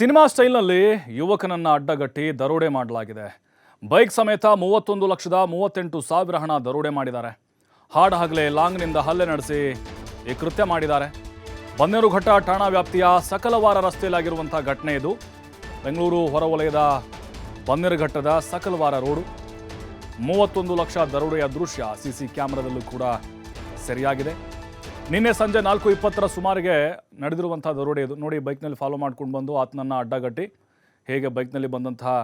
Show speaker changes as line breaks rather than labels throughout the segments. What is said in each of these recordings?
Cinema ಸ್ಟೈಲ್ನಲ್ಲಿ ಯುವಕನನ್ನ ಅಡ್ಡಗಟ್ಟಿ ದರೋಡೆ ಮಾಡಲಾಗಿದೆ. Bike ಸಮೇತ ಮೂವತ್ತೊಂದು ಲಕ್ಷದ ಮೂವತ್ತೆಂಟು ಸಾವಿರ ಹಣ ದರೋಡೆ ಮಾಡಿದ್ದಾರೆ. ಹಾಡ ಲಾಂಗ್ನಿಂದ ಹಲ್ಲೆ ನಡೆಸಿ ಈ ಕೃತ್ಯ ಮಾಡಿದ್ದಾರೆ. ಬನ್ನೇರುಘಟ್ಟ ಠಾಣಾ ವ್ಯಾಪ್ತಿಯ ಸಕಲವಾರ ರಸ್ತೆಯಲ್ಲಾಗಿರುವಂಥ ಘಟನೆ ಇದು. ಬೆಂಗಳೂರು ಹೊರವಲಯದ ಬನ್ನೇರುಘಟ್ಟದ ಸಕಲವಾರ ರೋಡು. ಮೂವತ್ತೊಂದು ಲಕ್ಷ ದರೋಡೆಯ ದೃಶ್ಯ ಸಿಸಿ ಕ್ಯಾಮೆರಾದಲ್ಲೂ ಕೂಡ ಸರಿಯಾಗಿದೆ. ನಿನ್ನೆ ಸಂಜೆ ನಾಲ್ಕು ಇಪ್ಪತ್ತರ ಸುಮಾರಿಗೆ ನಡೆದಿರುವಂಥ ದರೋಡೆ ಇದು. ನೋಡಿ, ಬೈಕ್ನಲ್ಲಿ ಫಾಲೋ ಮಾಡ್ಕೊಂಡು ಬಂದು ಆತನನ್ನು ಅಡ್ಡಗಟ್ಟಿ, ಹೇಗೆ ಬೈಕ್ನಲ್ಲಿ ಬಂದಂತಹ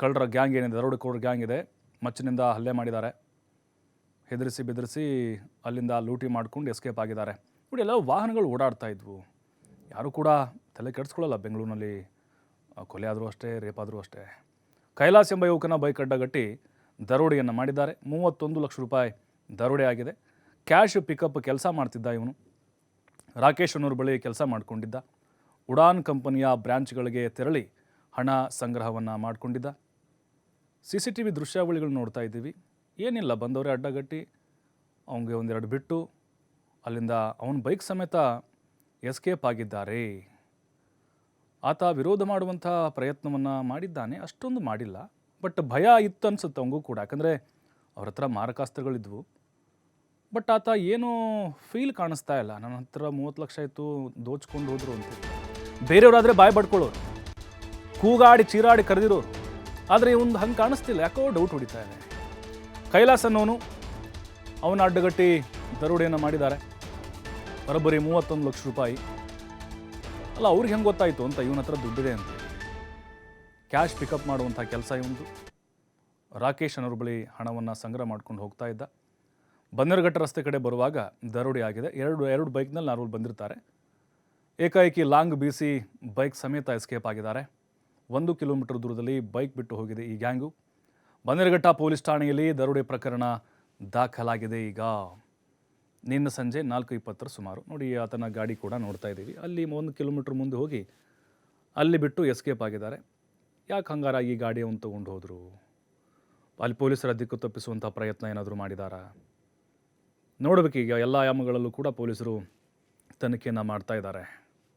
ಕಳ್ಳರ ಗ್ಯಾಂಗ್ ಏನಿದೆ, ದರೋಡೆಕೋರ ಗ್ಯಾಂಗ್ ಇದೆ, ಮಚ್ಚಿನಿಂದ ಹಲ್ಲೆ ಮಾಡಿದ್ದಾರೆ. ಹೆದರಿಸಿ ಬೆದರಿಸಿ ಅಲ್ಲಿಂದ ಲೂಟಿ ಮಾಡ್ಕೊಂಡು ಎಸ್ಕೇಪ್ ಆಗಿದ್ದಾರೆ. ನೋಡಿ ಎಲ್ಲ ವಾಹನಗಳು ಓಡಾಡ್ತಾ ಇದ್ವು. ಯಾರೂ ಕೂಡ ತಲೆ ಕೆಡಿಸ್ಕೊಳ್ಳಲ್ಲ ಬೆಂಗಳೂರಿನಲ್ಲಿ. ಕೊಲೆ ಆದರೂ ಅಷ್ಟೇ ರೇಪಾದರೂ ಅಷ್ಟೇ. ಕೈಲಾಸ್ ಎಂಬ ಯುವಕನ ಬೈಕ್ ಅಡ್ಡಗಟ್ಟಿ ದರೋಡೆಯನ್ನು ಮಾಡಿದ್ದಾರೆ. ಮೂವತ್ತೊಂದು ಲಕ್ಷ ರೂಪಾಯಿ ದರೋಡೆ ಆಗಿದೆ. ಕ್ಯಾಶ್ ಪಿಕಪ್ ಕೆಲಸ ಮಾಡ್ತಿದ್ದ ಇವನು. ರಾಕೇಶ್ ಅನ್ನೋರು ಬಳಿ ಕೆಲಸ ಮಾಡಿಕೊಂಡಿದ್ದ. ಉಡಾನ್ ಕಂಪನಿಯ ಬ್ರ್ಯಾಂಚ್ಗಳಿಗೆ ತೆರಳಿ ಹಣ ಸಂಗ್ರಹವನ್ನು ಮಾಡಿಕೊಂಡಿದ್ದ. ಸಿ ಸಿ ಟಿ ವಿ ದೃಶ್ಯಾವಳಿಗಳು ನೋಡ್ತಾ ಇದ್ದೀವಿ. ಏನಿಲ್ಲ, ಬಂದವರೇ ಅಡ್ಡಗಟ್ಟಿ. ಅವನಿಗೆ ಒಂದೆರಡು ಬಿಟ್ಟು, ಅಲ್ಲಿಂದ ಅವನ ಬೈಕ್ ಸಮೇತ ಎಸ್ಕೇಪ್ ಆಗಿದ್ದಾರೆ. ಆತ ವಿರೋಧ ಮಾಡುವಂಥ ಪ್ರಯತ್ನವನ್ನು ಮಾಡಿದ್ದಾನೆ. ಅಷ್ಟೊಂದು ಮಾಡಿಲ್ಲ. ಬಟ್ ಭಯ ಇತ್ತು ಅನ್ಸುತ್ತೆ ಅವನಿಗೂ ಕೂಡ. ಯಾಕಂದರೆ ಅವ್ರ ಹತ್ರ ಮಾರಕಾಸ್ತ್ರಗಳಿದ್ವು. ಬಟ್ ಆತ ಏನೂ ಫೀಲ್ ಕಾಣಿಸ್ತಾ ಇಲ್ಲ. ನನ್ನ ಹತ್ರ ಮೂವತ್ತು ಲಕ್ಷ ಇತ್ತು, ದೋಚ್ಕೊಂಡು ಹೋದ್ರು ಅಂತ. ಬೇರೆಯವರಾದರೆ ಬಾಯ್ ಬಡ್ಕೊಳ್ಳೋರು. ಕೂಗಾಡಿ, ಚೀರಾಡಿ ಕರೆದಿರೋರು. ಆದರೆ ಇವನು ಹಂಗೆ ಕಾಣಿಸ್ತಿಲ್ಲ. ಯಾಕೋ ಡೌಟ್ ಹೊಡಿತಾ ಇದೆ. ಕೈಲಾಸ್ ಅನ್ನೋನು ಅವನ ಅಡ್ಡಗಟ್ಟಿ ದರೋಡೆಯನ್ನು ಮಾಡಿದ್ದಾರೆ. ಬರೋಬ್ಬರಿ ಮೂವತ್ತೊಂದು ಲಕ್ಷ ರೂಪಾಯಿ. ಅಲ್ಲ, ಅವ್ರಿಗೆ ಹೆಂಗೆ ಗೊತ್ತಾಯಿತು ಅಂತ ಇವನ ಹತ್ರ ದುಡ್ಡಿದೆ ಅಂತ. ಕ್ಯಾಶ್ ಪಿಕಪ್ ಮಾಡುವಂಥ ಕೆಲಸ ಇವನು ರಾಕೇಶ್ ಅನ್ನೋರ ಬಳಿ ಹಣವನ್ನು ಸಂಗ್ರಹ ಮಾಡ್ಕೊಂಡು ಹೋಗ್ತಾ ಇದ್ದ. ಬನ್ನೇರುಘಟ್ಟ ರಸ್ತೆ ಕಡೆ ಬರುವಾಗ ದರೋಡೆ ಆಗಿದೆ. ಎರಡು ಎರಡು ಬೈಕ್ನಲ್ಲಿ ನಾಲ್ವರು ಬಂದಿರ್ತಾರೆ. ಏಕಾಏಕಿ ಲಾಂಗ್ ಬೀಸಿ ಬೈಕ್ ಸಮೇತ ಎಸ್ಕೇಪ್ ಆಗಿದ್ದಾರೆ. ಒಂದು ಕಿಲೋಮೀಟರ್ ದೂರದಲ್ಲಿ ಬೈಕ್ ಬಿಟ್ಟು ಹೋಗಿದೆ ಈ ಗ್ಯಾಂಗು. ಬನ್ನೇರುಘಟ್ಟ ಪೊಲೀಸ್ ಠಾಣೆಯಲ್ಲಿ ದರೋಡೆ ಪ್ರಕರಣ ದಾಖಲಾಗಿದೆ ಈಗ. ನಿನ್ನೆ ಸಂಜೆ ನಾಲ್ಕು ಇಪ್ಪತ್ತರ ಸುಮಾರು. ನೋಡಿ, ಆತನ ಗಾಡಿ ಕೂಡ ನೋಡ್ತಾ ಇದ್ದೀವಿ. ಅಲ್ಲಿ ಒಂದು ಕಿಲೋಮೀಟ್ರ್ ಮುಂದೆ ಹೋಗಿ ಅಲ್ಲಿ ಬಿಟ್ಟು ಎಸ್ಕೇಪ್ ಆಗಿದ್ದಾರೆ. ಯಾಕೆ ಹಂಗಾರ ಈ ಗಾಡಿಯನ್ನು ತೊಗೊಂಡು ಹೋದರು? ಅಲ್ಲಿ ಪೊಲೀಸರ ದಿಕ್ಕು ತಪ್ಪಿಸುವಂಥ ಪ್ರಯತ್ನ ಏನಾದರೂ ಮಾಡಿದಾರಾ? ನೋಡಬೇಕೀಗ ಎಲ್ಲ ಆಯಾಮಗಳಲ್ಲೂ ಕೂಡ ಪೊಲೀಸರು ತನಿಖೆಯನ್ನು ಮಾಡ್ತಾ ಇದ್ದಾರೆ.